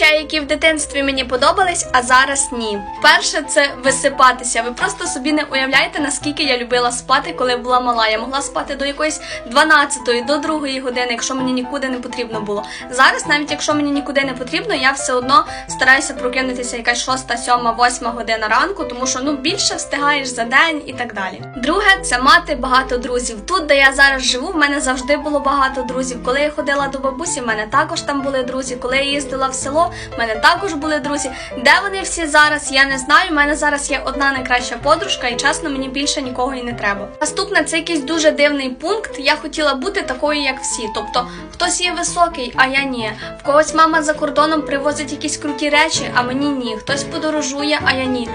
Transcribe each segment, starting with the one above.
речей, які в дитинстві мені подобались, а зараз ні. Перше це висипатися. Ви просто собі не уявляєте, наскільки я любила спати, коли була мала. Я могла спати до якоїсь 12-ї, до 2 години, якщо мені нікуди не потрібно було. Зараз, навіть якщо мені нікуди не потрібно, я все одно стараюся прокинутися якась 6, 7, 8 година ранку, тому що ну більше встигаєш за день і так далі. Друге, це мати багато друзів. Тут, де я зараз живу, в мене завжди було багато друзів. Коли я ходила до бабусі, в мене також там були друзі. Коли я їздила в село, в мене також були друзі. Де вони всі зараз? Я не знаю. У мене зараз є одна найкраща подружка, і чесно, мені більше нікого і не треба. Наступне це якийсь дуже дивний пункт. Я хотіла бути такою, як всі. Тобто, хтось є високий, а я ні. В когось мама за кордоном привозить якісь круті речі, а мені ні. Хтось подорожує, а я ні.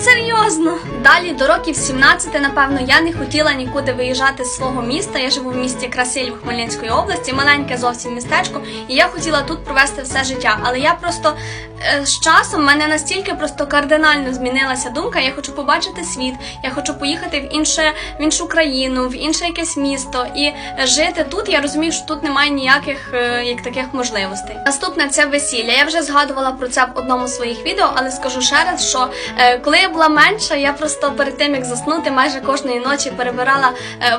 Серйозно. Далі до років 17, напевно, я не хотіла нікуди виїжджати з свого міста. Я живу в місті Красилів Хмельницької області, маленьке зовсім містечко, і я хотіла тут провести все життя. Але я просто е, з часом в мене настільки просто кардинально змінилася думка. Я хочу побачити світ, я хочу поїхати в інше в іншу країну, в інше якесь місто і жити тут. Я розумію, що тут немає ніяких е, як таких можливостей. Наступне це весілля. Я вже згадувала про це в одному з своїх відео, але скажу ще раз, що е, коли я була менша, я просто перед тим як заснути майже кожної ночі перебирала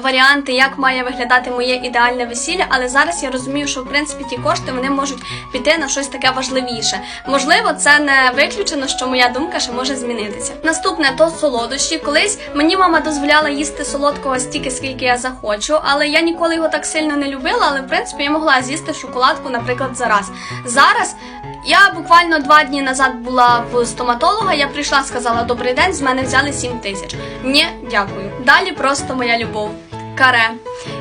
варіанти, як має виглядати моє ідеальне весілля. Але зараз я розумію, що в принципі ті кошти вони можуть піти на щось таке важливіше. Можливо, це не виключено, що моя думка ще може змінитися. Наступне то солодощі. Колись мені мама дозволяла їсти солодкого стільки, скільки я захочу, але я ніколи його так сильно не любила. Але в принципі я могла з'їсти шоколадку, наприклад, за раз. Зараз. Я буквально два дні назад була в стоматолога. Я прийшла, сказала добрий день. З мене взяли 7 тисяч. Ні, дякую. Далі просто моя любов. Каре.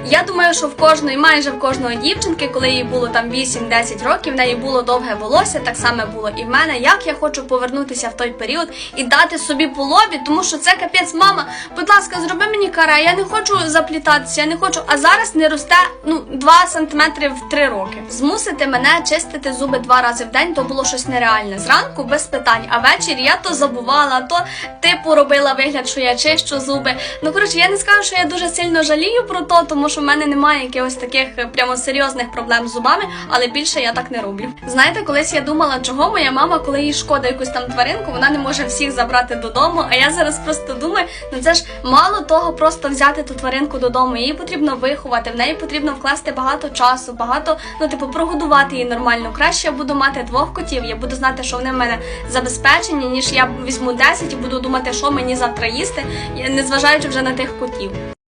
Я думаю, що в кожної, майже в кожної дівчинки, коли їй було там 8-10 років, в неї було довге волосся, так само було і в мене. Як я хочу повернутися в той період і дати собі по лобі, тому що це капець, мама. Будь ласка, зроби мені каре. Я не хочу заплітатися, я не хочу. А зараз не росте ну 2 сантиметри в 3 роки. Змусити мене чистити зуби два рази в день, то було щось нереальне. Зранку без питань, а ввечері я то забувала, то типу робила вигляд, що я чищу зуби. Ну коротше, я не скажу, що я дуже сильно жалію про то, тому що в мене немає якихось таких е, прямо серйозних проблем з зубами, але більше я так не роблю. Знаєте, колись я думала, чого моя мама, коли їй шкода якусь там тваринку, вона не може всіх забрати додому. А я зараз просто думаю, ну це ж мало того, просто взяти ту тваринку додому. Її потрібно виховати, в неї потрібно вкласти багато часу, багато, ну типу, прогодувати її нормально. Краще я буду мати двох котів. Я буду знати, що вони в мене забезпечені, ніж я візьму 10 і буду думати, що мені завтра їсти, незважаючи вже на тих котів.